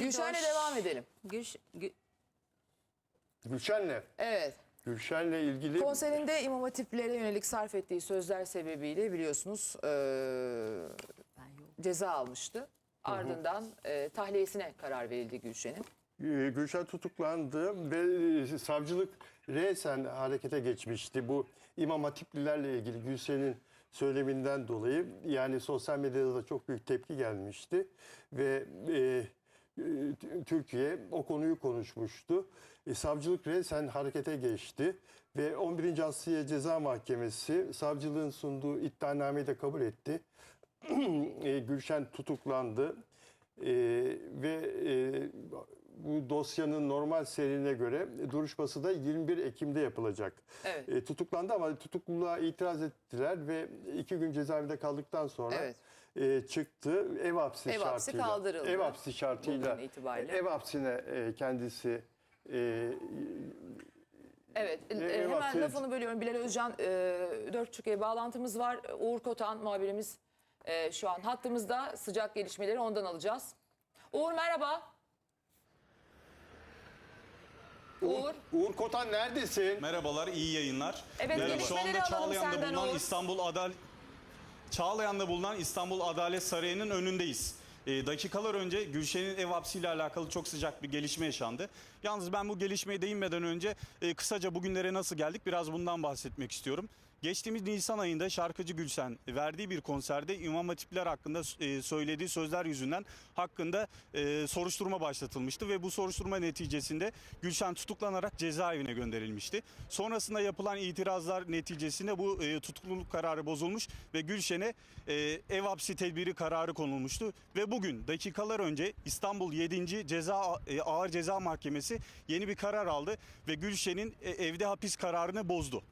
Gülşen'le Didoş. devam edelim. Gülş, Gü- Gülşen'le. Evet. Gülşen'le ilgili Konserinde imam hatiplere yönelik sarf ettiği sözler sebebiyle biliyorsunuz eee, ceza almıştı. Ardından eee, tahliyesine karar verildi Gülşen'in. e, Gülşen tutuklandı ve e, savcılık resen harekete geçmişti. Bu İmam Hatiplilerle ilgili Gülşen'in söyleminden dolayı yani sosyal medyada da çok büyük tepki gelmişti ve e, Türkiye o konuyu konuşmuştu. E, savcılık resen harekete geçti ve 11. Asliye Ceza Mahkemesi savcılığın sunduğu iddianameyi de kabul etti. E, Gülşen tutuklandı. E, ve e, bu dosyanın normal serine göre duruşması da 21 Ekim'de yapılacak. Evet. E, tutuklandı ama tutukluluğa itiraz ettiler ve iki gün cezaevinde kaldıktan sonra Evet. e, çıktı. Ev hapsi Ev hapsi şartıyla. kaldırıldı. Ev hapsi şartıyla. İtibariyle. Ev hapsine e, kendisi e, Evet, e, Ne- hemen evet. lafını bölüyorum. Bilal Özcan, e, Dörtçük'e bağlantımız var. Uğur Kotan muhabirimiz e, şu an hattımızda. Sıcak gelişmeleri ondan alacağız. Uğur merhaba. Uğur. Uğur Kotan neredesin? Merhabalar, iyi yayınlar. Evet, Merhaba. Şu gelişmeleri anda alalım Çağlayan'da senden bulunan Oğuz. İstanbul Adal Çağlayan'da bulunan İstanbul Adalet Sarayı'nın önündeyiz. E, dakikalar önce Gülşen'in ev hapsiyle alakalı çok sıcak bir gelişme yaşandı. Yalnız ben bu gelişmeye değinmeden önce e, kısaca bugünlere nasıl geldik biraz bundan bahsetmek istiyorum. Geçtiğimiz Nisan ayında şarkıcı Gülşen verdiği bir konserde İmam Hatipler hakkında e, söylediği sözler yüzünden hakkında e, soruşturma başlatılmıştı ve bu soruşturma neticesinde Gülşen tutuklanarak cezaevine gönderilmişti. Sonrasında yapılan itirazlar neticesinde bu e, tutukluluk kararı bozulmuş ve Gülşen'e ev hapsi tedbiri kararı konulmuştu ve bugün dakikalar önce İstanbul 7. Ceza Ağır Ceza Mahkemesi yeni bir karar aldı ve Gülşen'in evde hapis kararını bozdu.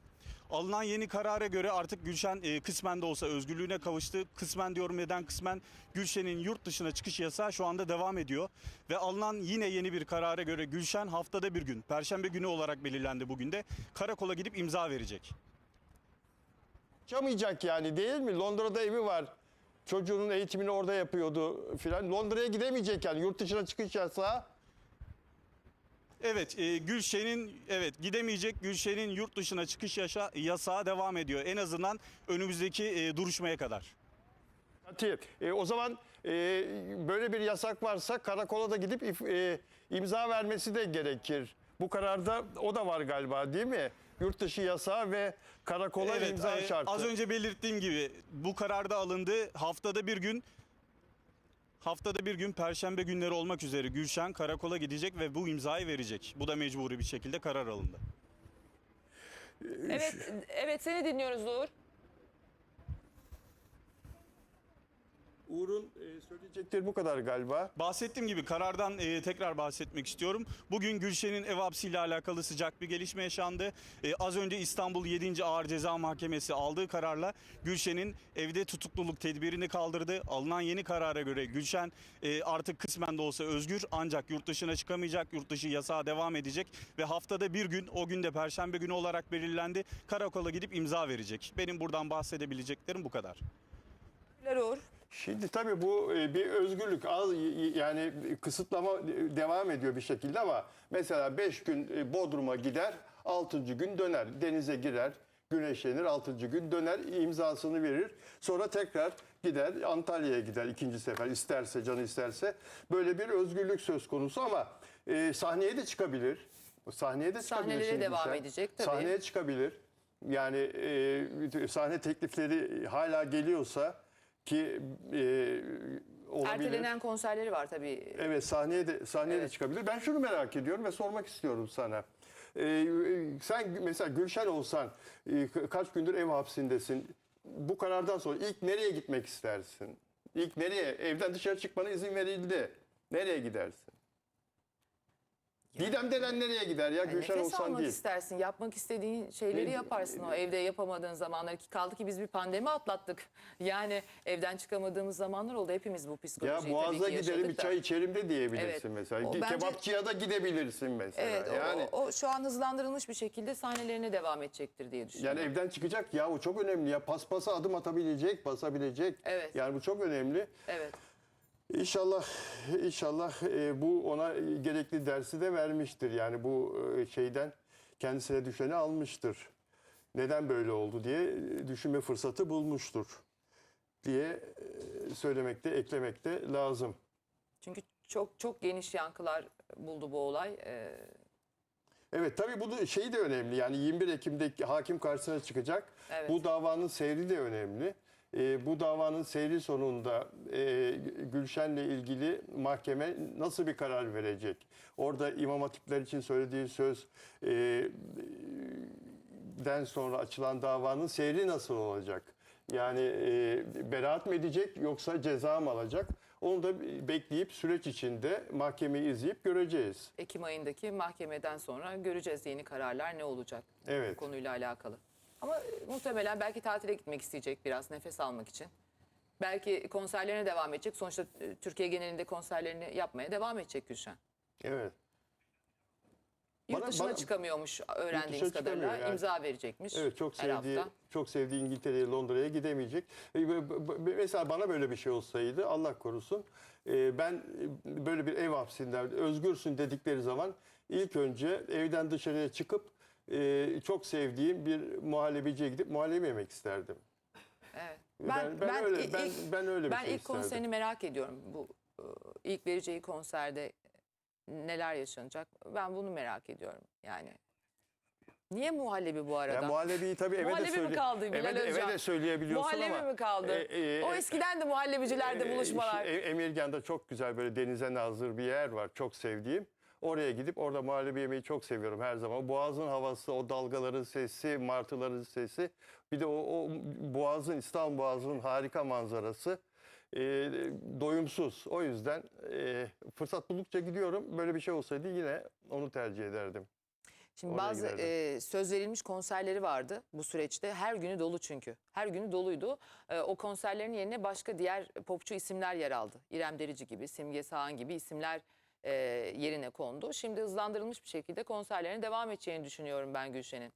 Alınan yeni karara göre artık Gülşen e, kısmen de olsa özgürlüğüne kavuştu. Kısmen diyorum neden kısmen Gülşen'in yurt dışına çıkış yasağı şu anda devam ediyor. Ve alınan yine yeni bir karara göre Gülşen haftada bir gün, perşembe günü olarak belirlendi bugün de karakola gidip imza verecek. Kaçamayacak yani değil mi? Londra'da evi var. Çocuğunun eğitimini orada yapıyordu filan. Londra'ya gidemeyecek yani. Yurt dışına çıkış yasağı. Evet, e, Gülşen'in evet gidemeyecek Gülşen'in yurt dışına çıkış yaşa, yasağı devam ediyor. En azından önümüzdeki e, duruşmaya kadar. Ati, e, o zaman e, böyle bir yasak varsa karakola da gidip if- e, imza vermesi de gerekir. Bu kararda o da var galiba değil mi? Yurt dışı yasağı ve karakola Evet, imza e, şartı. az önce belirttiğim gibi bu kararda alındı. Haftada bir gün haftada bir gün perşembe günleri olmak üzere Gülşen karakola gidecek ve bu imzayı verecek. Bu da mecburi bir şekilde karar alındı. Evet, evet seni dinliyoruz Uğur. Uğur'un e, söyleyecekleri bu kadar galiba. Bahsettiğim gibi karardan e, tekrar bahsetmek istiyorum. Bugün Gülşen'in ev hapsiyle alakalı sıcak bir gelişme yaşandı. E, az önce İstanbul 7. Ağır Ceza Mahkemesi aldığı kararla Gülşen'in evde tutukluluk tedbirini kaldırdı. Alınan yeni karara göre Gülşen e, artık kısmen de olsa özgür ancak yurt dışına çıkamayacak. Yurt dışı yasağa devam edecek ve haftada bir gün o günde perşembe günü olarak belirlendi. Karakola gidip imza verecek. Benim buradan bahsedebileceklerim bu kadar. Bilal Uğur. Şimdi tabii bu e, bir özgürlük az yani kısıtlama devam ediyor bir şekilde ama mesela 5 gün e, Bodrum'a gider 6. gün döner denize girer güneşlenir 6. gün döner imzasını verir sonra tekrar gider Antalya'ya gider ikinci sefer isterse canı isterse böyle bir özgürlük söz konusu ama e, sahneye de çıkabilir sahneye de çıkabilir Sahnelere devam sen. edecek tabii. sahneye çıkabilir yani e, sahne teklifleri hala geliyorsa ki e, olabilir. Ertelenen konserleri var tabii. Evet sahneye de sahneye Evet. de çıkabilir. Ben şunu merak ediyorum ve sormak istiyorum sana. Ee, sen mesela Gülşen olsan e, ka- kaç gündür ev hapsindesin. Bu karardan sonra ilk nereye gitmek istersin? İlk nereye? Evden dışarı çıkmana izin verildi. Nereye gidersin? Didem denen nereye gider ya Yani Gülşen nefes olsan almak değil. istersin. Yapmak istediğin şeyleri Ne- yaparsın o evde yapamadığın zamanlar ki kaldı ki biz bir pandemi atlattık. Yani evden çıkamadığımız zamanlar oldu. Hepimiz bu Ya psikolojiyi tabii Boğaz'a ki gidelim bir da. çay içelim de diyebilirsin Evet. mesela. O Ki- bence- Kebapçıya da gidebilirsin mesela. Evet o- yani o, o şu an hızlandırılmış bir şekilde sahnelerine devam edecektir diye düşünüyorum. Yani evden çıkacak ya o çok önemli ya paspasa adım atabilecek, basabilecek. Evet. Yani bu çok önemli. Evet. İnşallah inşallah e, bu ona gerekli dersi de vermiştir. Yani bu e, şeyden kendisine düşeni almıştır. Neden böyle oldu diye düşünme fırsatı bulmuştur diye e, söylemekte, eklemekte lazım. Çünkü çok çok geniş yankılar buldu bu olay. Ee, Evet tabii bu şey de önemli. Yani 21 Ekim'de hakim karşısına çıkacak. Evet. Bu davanın seyri de önemli. Ee, bu davanın seyri sonunda e, Gülşen'le ilgili mahkeme nasıl bir karar verecek? Orada İmam Hatipler için söylediği söz e, den sonra açılan davanın seyri nasıl olacak? Yani e, beraat mı edecek yoksa ceza mı alacak? Onu da bekleyip süreç içinde mahkemeyi izleyip göreceğiz. Ekim ayındaki mahkemeden sonra göreceğiz yeni kararlar ne olacak Evet. bu konuyla alakalı. Ama e, muhtemelen belki tatile gitmek isteyecek biraz nefes almak için. Belki konserlerine devam edecek. Sonuçta e, Türkiye genelinde konserlerini yapmaya devam edecek Gülşen. Evet. Yurt Bana- dışına bana- çıkamıyormuş öğrendiğimiz kadarıyla. yani. imza verecekmiş Evet çok her sevdiği hafta. çok sevdiği İngiltere'ye Londra'ya gidemeyecek. E, Mesela bana böyle bir şey olsaydı Allah korusun ben böyle bir ev hapsinden özgürsün dedikleri zaman ilk önce evden dışarıya çıkıp e, çok sevdiğim bir muhallebiciye gidip muhallebi yemek isterdim. Evet. Ben, ben, öyle ilk- ben, ben öyle bir ben şey ilk isterdim. konserini merak ediyorum. Bu e, ilk vereceği konserde neler yaşanacak? Ben bunu merak ediyorum. Yani niye muhallebi bu arada? Ya muhallebiyi tabii eve de Muhallebi mi söyle kaldı Bilal eve, de- eve de söyleyebiliyorsun muhallebi ama. mi kaldı? E, e, o e, eskiden de muhallebicilerde Ee, buluşmalar. E- Emirgan'da çok güzel böyle denize nazır bir yer var. Çok sevdiğim. Oraya gidip orada muhallebi yemeyi çok seviyorum her zaman. Boğazın havası, o dalgaların sesi, martıların sesi. Bir de o, o Boğaz'ın, İstanbul Boğazı'nın harika manzarası. Ee, doyumsuz. O yüzden e, fırsat buldukça gidiyorum. Böyle bir şey olsaydı yine onu tercih ederdim. Şimdi Oraya bazı giderdim. e, söz verilmiş konserleri vardı bu süreçte. Her günü dolu çünkü. Her günü doluydu. E, o konserlerin yerine başka diğer popçu isimler yer aldı. İrem Derici gibi, Simge Sağan gibi isimler e, yerine kondu. Şimdi hızlandırılmış bir şekilde konserlerine devam edeceğini düşünüyorum ben Gülşen'in.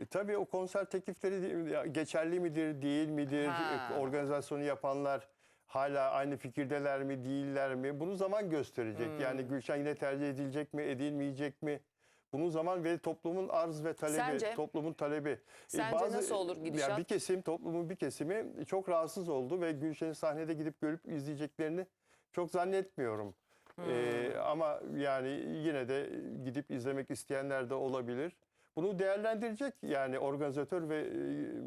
E, tabii o konser teklifleri geçerli midir, değil midir? Ha. E, Organizasyonu yapanlar hala aynı fikirdeler mi, değiller mi? Bunu zaman gösterecek. Hmm. Yani Gülşen yine tercih edilecek mi, edilmeyecek mi? Bunun zaman ve toplumun arz ve talebi, Sence? toplumun talebi. E, Sence nasıl olur gidişat? Ya bir kesim, toplumun bir kesimi çok rahatsız oldu ve Gülşen'in sahnede gidip görüp izleyeceklerini çok zannetmiyorum. Hmm. E, ama yani yine de gidip izlemek isteyenler de olabilir. Bunu değerlendirecek yani organizatör ve e,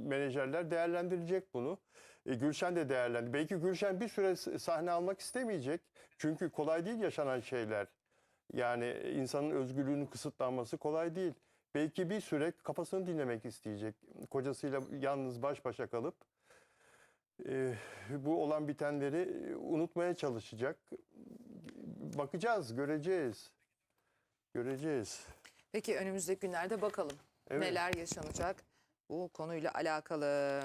menajerler değerlendirecek bunu. E, Gülşen de değerlendi. Belki Gülşen bir süre sahne almak istemeyecek. Çünkü kolay değil yaşanan şeyler. Yani insanın özgürlüğünün kısıtlanması kolay değil. Belki bir süre kafasını dinlemek isteyecek. Kocasıyla yalnız baş başa kalıp e, bu olan bitenleri unutmaya çalışacak. Bakacağız, göreceğiz. Göreceğiz. Peki önümüzdeki günlerde bakalım Evet. neler yaşanacak bu konuyla alakalı.